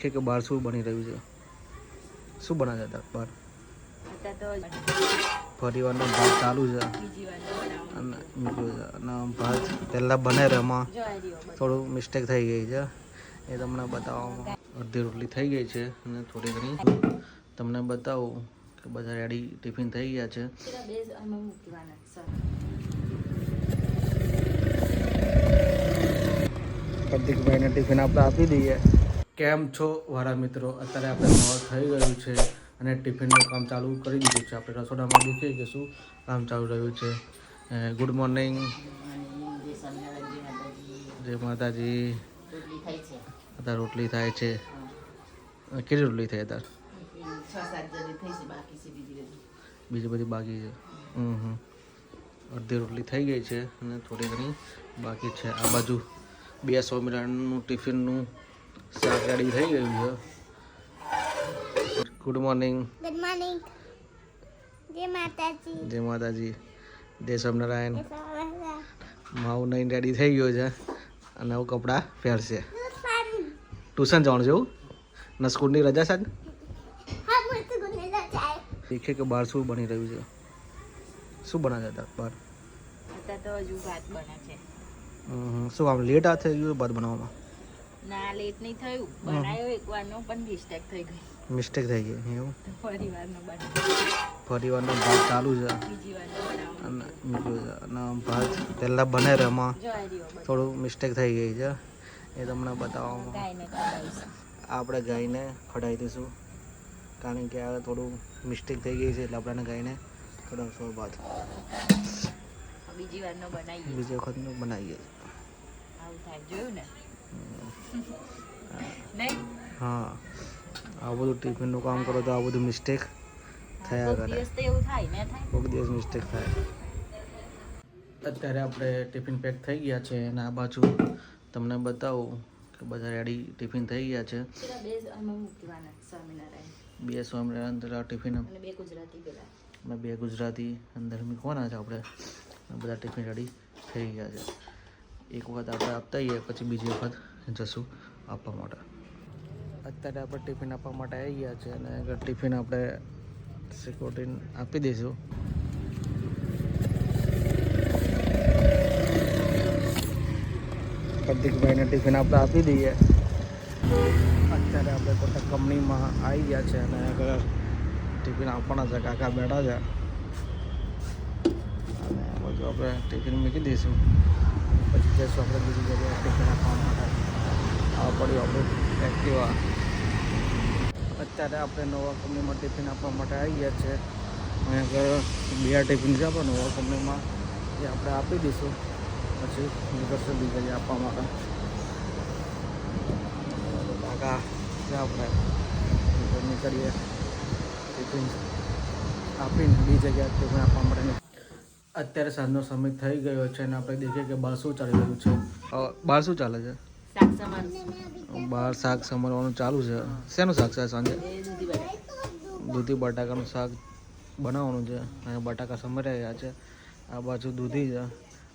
છે કે બહાર શું બની રહ્યું છે? શું બનાવે હતા બહાર? પરિવારનો ભાત ચાલુ છે. અને ભાત પહેલાં બને એમાં. થોડું મિસ્ટેક થઈ ગઈ છે. એ તમને બતાવવામાં. અડધી રોટલી થઈ ગઈ છે અને થોડી ઘણી. તમને બતાવું કે બધા રેડી ટિફિન થઈ ગયા છે. પ્રતિકભાઈને ટિફિન આપણે આપી દઈએ. કેમ છો વારા મિત્રો? અત્યારે આપણે મોડ થઈ ગયું છે અને ટિફિનનું કામ ચાલુ કરી દીધું છે. આપણે રસોડામાં દેખીએ કે શું કામ ચાલુ રહ્યું છે. ગુડ મોર્નિંગ જય માતાજી. રોટલી અત્યારે રોટલી થાય છે. કેટલી રોટલી થઈ અત્યારે? બીજી બધી. બીજી બધી બાકી છે? હમ હમ. અડધી રોટલી થઈ ગઈ છે અને થોડી ઘણી બાકી છે. આ બાજુ બે સ્વામિનારાયણનું ટિફિનનું શાક રેડી થઈ ગયું છે. ગુડ મોર્નિંગ ગુડ મોર્નિંગ જય માતાજી. જય માતાજી. જય સ્વામિનારાયણ. માવું નહીં રેડી થઈ ગયો છે અને હું કપડાં પહેરશે. ટ્યુશન જવાનું છે એવું? ને સ્કૂલની રજા જાય દેખીએ કે બહાર શું બની રહ્યું છે. શું બનાવે હતા બહાર? તો હજુ ભાત બને છે. હમ, શું આમ લેટ આ થઈ ગયું ભાત બનાવવામાં? ના લેટ નહીં થયું. બનાવ્યો એક વારનો પણ મિસ્ટેક થઈ ગઈ. મિસ્ટેક થઈ ગઈ એવું? ફરી વારનો બને પરિવારનો ભાત ચાલુ છે. બીજી વાર અને મૂક્યું છે અને ભાત પહેલા બને એમાં. થોડું મિસ્ટેક થઈ ગઈ છે. એ તમને બતાવવામાં. આપણે ગાયને ખવડાવી દઈશું. કારણ કે આ થોડું મિસ્ટેક થઈ ગઈ છે એટલે આપણે ગાયને ખવડાવશું ભાત બીજી વારનો બનાવીએ. બીજી વખતનું બનાવીએ. આવું થાય. જોયું ને? હા. આ બધું ટિફિનનું કામ કરો તો આ બધું મિસ્ટેક થયા કરે. કોઈક દિવસ મિસ્ટેક થાય. અત્યારે આપણે ટિફિન પેક થઈ ગયા છે અને આ બાજુ તમને બતાવું કે બધા રેડી ટિફિન થઈ ગયા છે. બે સ્વામિનારાયણ. પેલા ટિફિન અને બે ગુજરાતી પેલા. બે ગુજરાતી અંદર મૂકવાના છે આપણે. બધા ટિફિન રેડી થઈ ગયા છે. એક વખત આપણે આપતા આવીએ પછી બીજી વખત જશું આપવા માટે. અત્યારે આપણે ટિફિન આપવા માટે આવી ગયા છે અને ટિફિન આપણે સિક્યોરિટી આપી દઈશું. પ્રતિકભાઈને ટિફિન આપણે આપી દઈએ. અત્યારે આપણે કોટક કંપનીમાં આવી ગયા છે અને આગળ ટિફિન આપવાના છે. કાકા બેઠા છે. અને બધું આપણે ટિફિન મૂકી દઈશું. પછી જઈશું આપણે બીજી જગ્યાએ ટિફિન આપવા માટે. આ પડ્યું આપણું. એક્ટિવા અત્યારે આપણે નવા કંપનીમાં ટિફિન આપવા માટે આવી ગયા છે. અહીંયા બે ટિફિન છે આપણે નવા કંપનીમાં એ આપણે આપી દઈશું. પછી નીકળશે બીજા આપવા માટે. કાકા છે આપણે. નીકળીએ. ટિફિન આપીને બીજી જગ્યાએ ટિફિન આપવા માટે અત્યારે સાંજનો સમય થઈ ગયો છે અને આપણે દેખીએ કે બહાર શું ચાલી રહ્યું છે. બાર શું ચાલે છે? બહાર શાક સમારવાનું ચાલુ છે. શેનું શાક છે સાંજે? દૂધી બટાકાનું શાક બનાવવાનું છે. અને બટાકા સમારી રહ્યા છે. આ બાજુ દૂધી છે.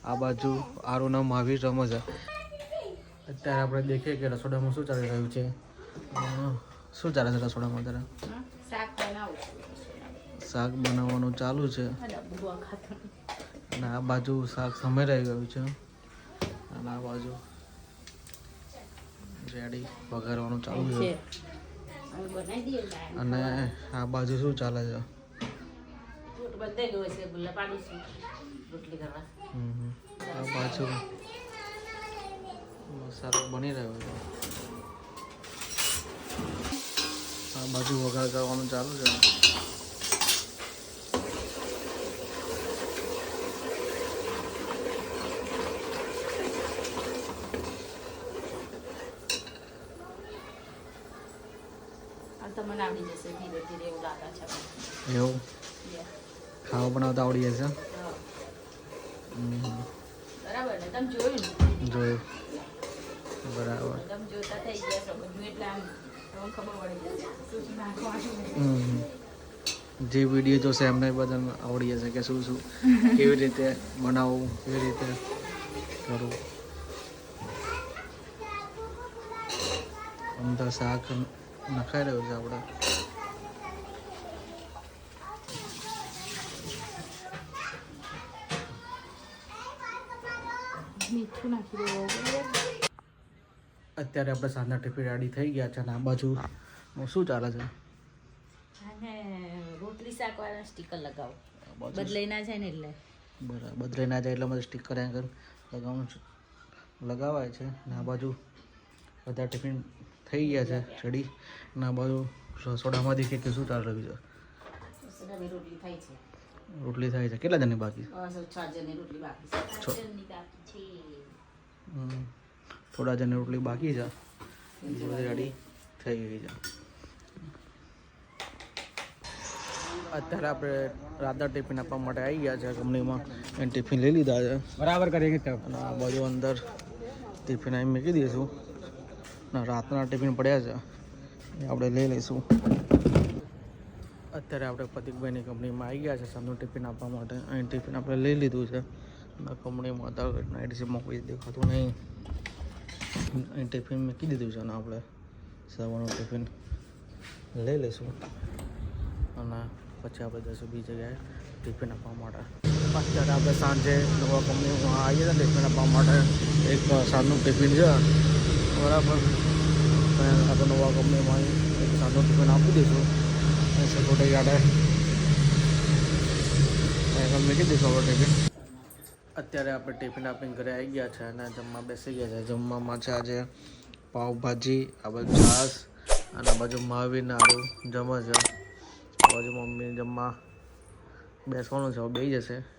આ બાજુ આરુના મહાવીર રમ છે. અત્યારે આપણે દેખીએ કે રસોડામાં શું ચાલી રહ્યું છે. શું ચાલે છે રસોડામાં અત્યારે? શાક બનાવવાનું ચાલુ છે. અને આ બાજુ શાક સમારાઈ ગયું છે. અને આ બાજુ રેડી વઘારવાનું ચાલુ છે. અને આ બાજુ શું ચાલે છે. આ બાજુ મસાલો બની રહ્યો છે. આ બાજુ વઘાર કરવાનું ચાલુ છે. આ તો મને આવડી જશે ધીરે ધીરે એવું લાગે છે. એવું? ખાવા બનાવતા આવડી જશે? બરાબર ને? તમે જોયું જોયું. બરાબર. તમે જોતા થઈ ગયા છો બધું એટલે આમ તમને ખબર પડી જશે શું શું નાખવાનું ને. હમ. જે વીડિયો જોશે એમને બધાને આવડી જશે કે શું શું કેવી રીતે બનાવવું કેવી રીતે કરવું. અંદર શાક નખાઈ રહ્યું છે આપણે. અત્યારે આપણે સાંજના ટિફિન રેડી થઈ ગયા છે અને આ બાજુ શું ચાલે છે? રોટલી શાક વાળા સ્ટીકર લગાવો બદલાઈ ના જાય ને એટલે. બરાબર બદલાઈ ના જાય એટલે મને સ્ટીકર એંગલ લગાવવાનું લગાવાય છે અને આ બાજુ બધા ટિફિન થઈ ગયા છે રેડી ના બાજુ રસોડામાં દેખે કે શું ચાલે છે રોટલી થાય છે. કેટલા જણની બાકી? થોડા જણની રોટલી બાકી છે. બધી રેડી થઈ ગઈ છે. અત્યારે આપણે રાધા ટિફિન આપવા માટે આવી ગયા છે. કંપનીમાં ટિફિન લઈ લીધા છે. બરાબર કરી અને આ બાજુ અંદર ટિફિન આવી મૂકી દઈશું. રાતના ટિફિન પડ્યા છે. એ આપણે લઈ લઈશું. અત્યારે આપણે પ્રતિકભાઈની કંપનીમાં આવી ગયા છે સાંજનું ટિફિન આપવા માટે. અહીં ટિફિન આપણે લઈ લીધું છે. કંપનીમાં હતા નાઇટ શિફ્ટમાં કોઈ દેખાતું નહીં. અહીં ટિફિન મૂકી દીધું છે અને આપણે સવારનું ટિફિન લઈ લઈશું. અને પછી આપણે જઈશું બીજી જગ્યાએ ટિફિન આપવા માટે. અત્યારે આપણે સાંજે નવા કંપનીમાં આવીએ છીએ ટિફિન આપવા માટે. એક સાંજનું ટિફિન છે. બરાબર. અને આપણે નવા કંપનીમાં એક સાંજનું ટિફિન આપી દઈશું અને સપોર્ટે ગાડે મૂકી દઈશું આપણે ટિફિન. અત્યારે આપણે ટિફિન આપીને ઘરે આવી ગયા છે અને જમવા બેસી ગયા છે. જમવામાં છે આજે પાવભાજી આ બાજુ છાસ અને બાજુ મહાવીર આડું જમે છે. બાજુ મમ્મી જમવા બેસવાનું છે. બેસી જશે.